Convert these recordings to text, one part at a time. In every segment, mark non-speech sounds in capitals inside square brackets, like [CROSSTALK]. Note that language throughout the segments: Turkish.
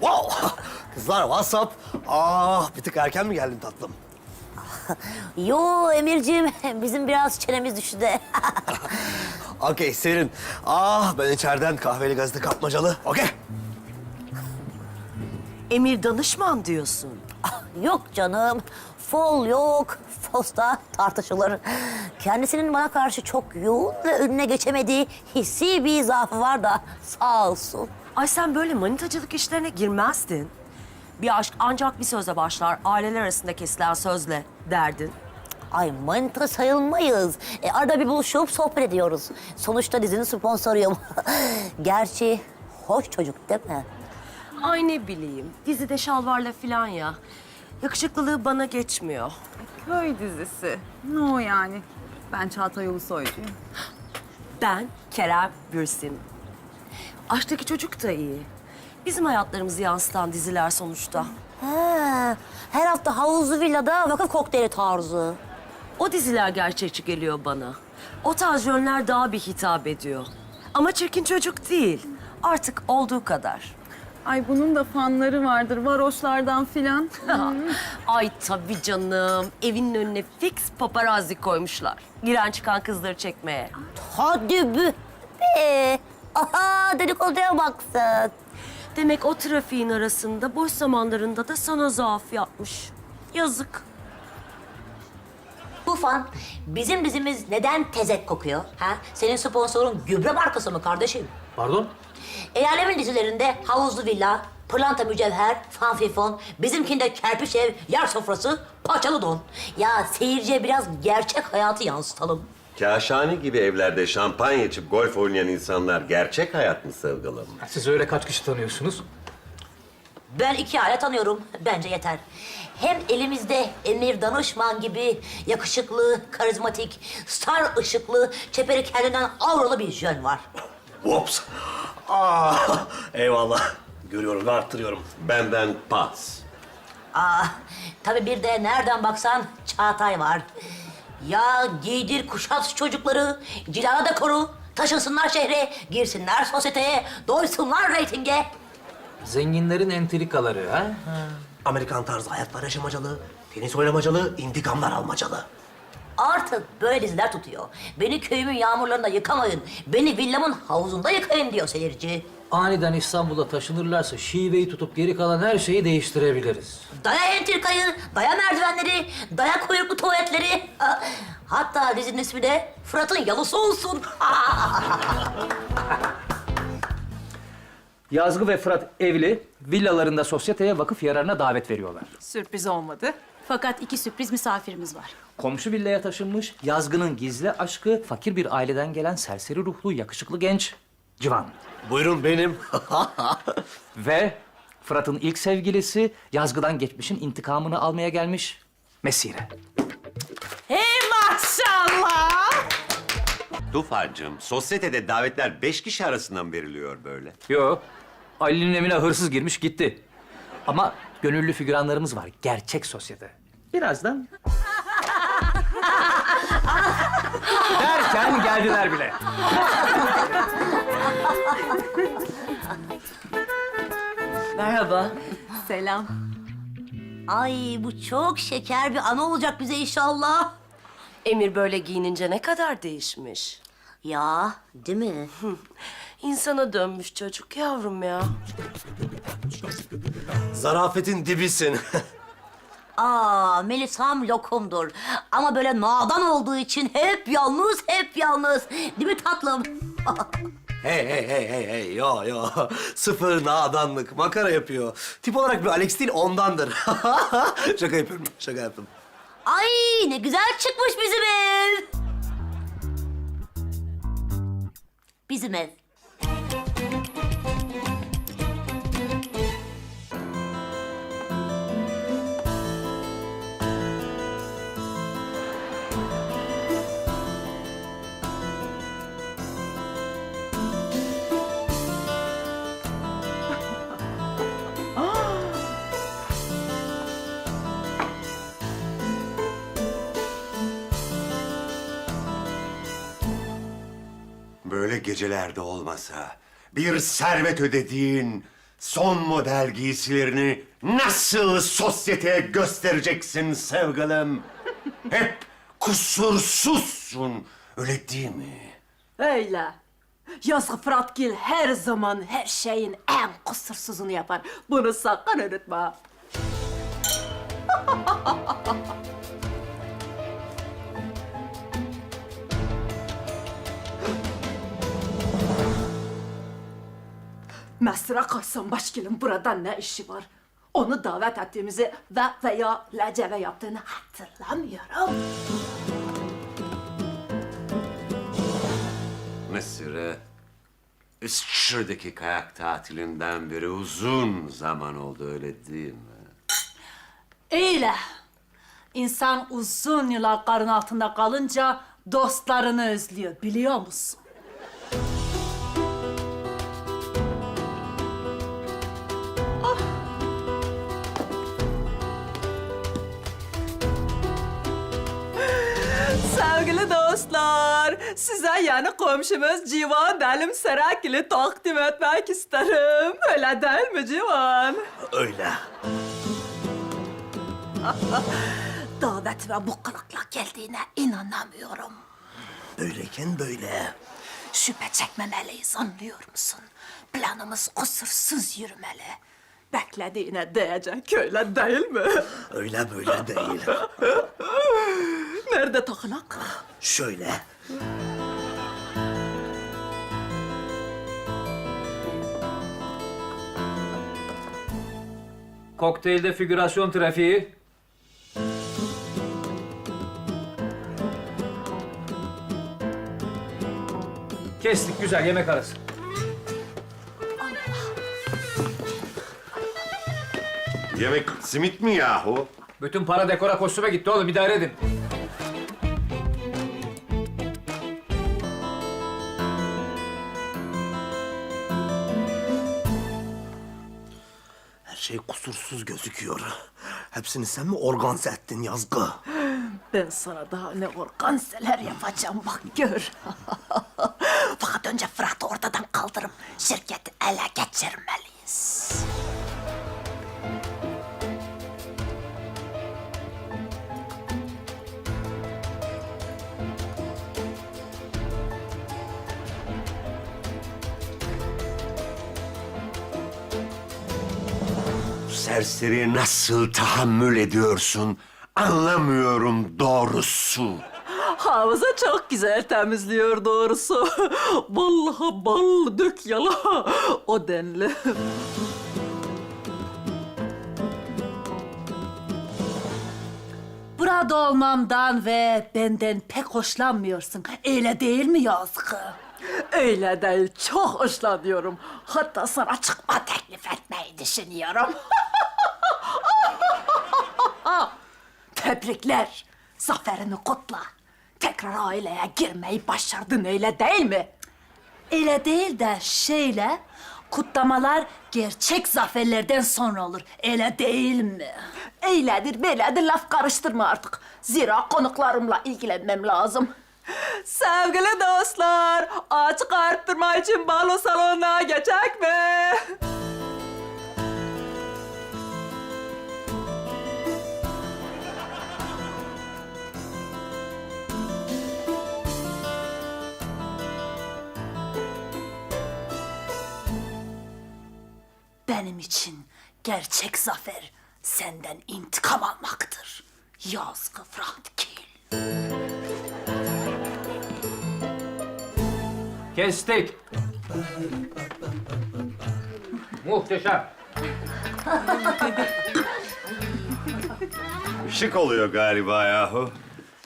Wow! Kızlar WhatsApp. Ah bir tık erken mi geldin tatlım? [LAUGHS] Yo Emirciğim, bizim biraz çenemiz düştü de. [LAUGHS] Okey serin. Ah ben içeriden kahveli gazete kapmacalı. Okey. Emir danışman diyorsun. [LAUGHS] yok canım, fol yok, fosta tartışılır. Kendisinin bana karşı çok yoğun ve önüne geçemediği hissi bir zaafı var da sağ olsun. Ay sen böyle manitacılık işlerine girmezdin. Bir aşk ancak bir sözle başlar, aileler arasında kesilen sözle derdin. Ay manita sayılmayız. E, arada bir buluşup sohbet ediyoruz. Sonuçta dizinin sponsoruyum. [LAUGHS] Gerçi hoş çocuk değil mi? Ay ne bileyim, dizide şalvarla filan ya. Yakışıklılığı bana geçmiyor. Köy dizisi. Ne o yani? Ben Çağatay Ulusoy'cuyum. Ben Kerem Bürsin. Aşktaki çocuk da iyi. Bizim hayatlarımızı yansıtan diziler sonuçta. Ha, her hafta havuzlu villada vakıf kokteyli tarzı. O diziler gerçekçi geliyor bana. O tarz yönler daha bir hitap ediyor. Ama çirkin çocuk değil. Artık olduğu kadar. Ay bunun da fanları vardır. Varoşlardan filan. [LAUGHS] Ay tabii canım. Evinin önüne fix paparazzi koymuşlar. Giren çıkan kızları çekmeye. Hadi be. be. Aha dedikoduya baksın. Demek o trafiğin arasında boş zamanlarında da sana zaaf yapmış. Yazık. Tufan, bizim dizimiz neden tezek kokuyor? Ha? Senin sponsorun gübre markası mı kardeşim? Pardon? El alemin dizilerinde havuzlu villa, pırlanta mücevher, fanfifon, bizimkinde kerpiç ev, yer sofrası, paçalı don. Ya seyirciye biraz gerçek hayatı yansıtalım. Kaşhane gibi evlerde şampanya içip golf oynayan insanlar gerçek hayat mı sevgilim? Siz öyle kaç kişi tanıyorsunuz? Ben iki aile tanıyorum. Bence yeter. Hem elimizde Emir Danışman gibi yakışıklı, karizmatik, star ışıklı, çeperi kendinden avralı bir jön var. Whoops. Ah eyvallah. Görüyorum ve arttırıyorum. Benden pas. Aa, tabii bir de nereden baksan Çağatay var. Ya giydir kuşat çocukları, cilala da koru, taşınsınlar şehre, girsinler sosyeteye, doysunlar reytinge. Zenginlerin entrikaları ha? Amerikan tarzı hayatlar yaşamacalı, tenis oynamacalı, intikamlar almacalı. Artık böyle diziler tutuyor. Beni köyümün yağmurlarında yıkamayın, beni villamın havuzunda yıkayın diyor seyirci. Aniden İstanbul'a taşınırlarsa şiveyi tutup geri kalan her şeyi değiştirebiliriz. Daya entrikayı, daya merdivenleri, daya kuyruklu tuvaletleri. Ha, Hatta dizinin ismi de Fırat'ın yalısı olsun. [LAUGHS] Yazgı ve Fırat evli, villalarında sosyeteye vakıf yararına davet veriyorlar. Sürpriz olmadı. Fakat iki sürpriz misafirimiz var. Komşu villaya taşınmış, Yazgı'nın gizli aşkı, fakir bir aileden gelen serseri ruhlu, yakışıklı genç Civan. Buyurun benim. [LAUGHS] Ve Fırat'ın ilk sevgilisi, Yazgı'dan geçmişin intikamını almaya gelmiş Mesire. Hey maşallah! Tufancığım, sosyetede davetler beş kişi arasından veriliyor böyle. Yo, Ali'nin evine hırsız girmiş gitti. Ama gönüllü figüranlarımız var, gerçek sosyete. Birazdan... [LAUGHS] Derken geldiler bile. Merhaba. Selam. Ay bu çok şeker bir ana olacak bize inşallah. Emir böyle giyinince ne kadar değişmiş. Ya değil mi? [LAUGHS] İnsana dönmüş çocuk yavrum ya. Zarafetin dibisin. [LAUGHS] Aa Melisam lokumdur. Ama böyle nadan olduğu için hep yalnız, hep yalnız. Değil mi tatlım? [LAUGHS] hey hey hey hey hey yo yo. Sıfır nadanlık makara yapıyor. Tip olarak bir Alex değil ondandır. [LAUGHS] şaka yapıyorum şaka yaptım. Ay ne güzel çıkmış bizim ev. Bizim ev. Gecelerde olmasa bir servet ödediğin son model giysilerini nasıl sosyeteye göstereceksin sevgilim? Hep kusursuzsun, öyle değil mi? Öyle. Yazgı Fıratgil her zaman her şeyin en kusursuzunu yapar. Bunu sakın unutma. [LAUGHS] Mesra Kasım Başgil'in burada ne işi var? Onu davet ettiğimizi ve veya leceve yaptığını hatırlamıyorum. Mısır'ı İsçir'deki kayak tatilinden beri uzun zaman oldu öyle değil mi? Öyle. İnsan uzun yıllar karın altında kalınca dostlarını özlüyor biliyor musun? Size yeni komşumuz Civan Delim Serakil'i takdim etmek isterim. Öyle değil mi Civan? Öyle. [LAUGHS] Davetime bu kılıkla geldiğine inanamıyorum. Böyleyken böyle. Şüphe çekmemeliyiz anlıyor musun? Planımız kusursuz yürümeli. Beklediğine değecek öyle değil mi? [LAUGHS] Öyle böyle değil. Nerede takınak? Şöyle. Kokteylde figürasyon trafiği. Kestik güzel yemek arası. Yemek simit mi yahu? Bütün para dekora kostüme gitti oğlum idare edin. Şey kusursuz gözüküyor. Hepsini sen mi organize ettin yazgı? Ben sana daha ne organseler yapacağım bak gör. [LAUGHS] Fakat önce Fırat'ı ortadan kaldırıp şirketi ele geçirmeliyiz. Serseri nasıl tahammül ediyorsun? Anlamıyorum doğrusu. Havuza çok güzel temizliyor doğrusu. Vallahi bal dök yala o denli. Burada olmamdan ve benden pek hoşlanmıyorsun. Öyle değil mi Yazgı? Öyle değil, çok hoşlanıyorum. Hatta sana çıkma teklif etmeyi düşünüyorum. [LAUGHS] Tebrikler. Zaferini kutla. Tekrar aileye girmeyi başardın öyle değil mi? Öyle değil de şeyle kutlamalar gerçek zaferlerden sonra olur. Öyle değil mi? Öyledir, böyledir. Laf karıştırma artık. Zira konuklarımla ilgilenmem lazım. Sevgili dostlar, açık arttırma için balo salonuna geçecek mi? Benim için gerçek zafer senden intikam almaktır. Yazgı Fıratkil. Kestik. Muhteşem. Şık oluyor galiba yahu.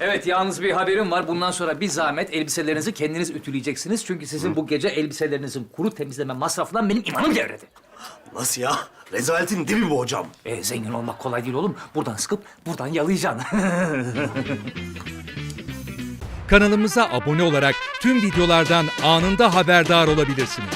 Evet yalnız bir haberim var. Bundan sonra bir zahmet elbiselerinizi kendiniz ütüleyeceksiniz. Çünkü sizin bu gece elbiselerinizin kuru temizleme masrafından benim imanım gevredi. Nasıl ya? Rezaletin dibi bu hocam. E, zengin olmak kolay değil oğlum. Buradan sıkıp buradan yalayacaksın. Kanalımıza abone olarak tüm videolardan anında haberdar olabilirsiniz.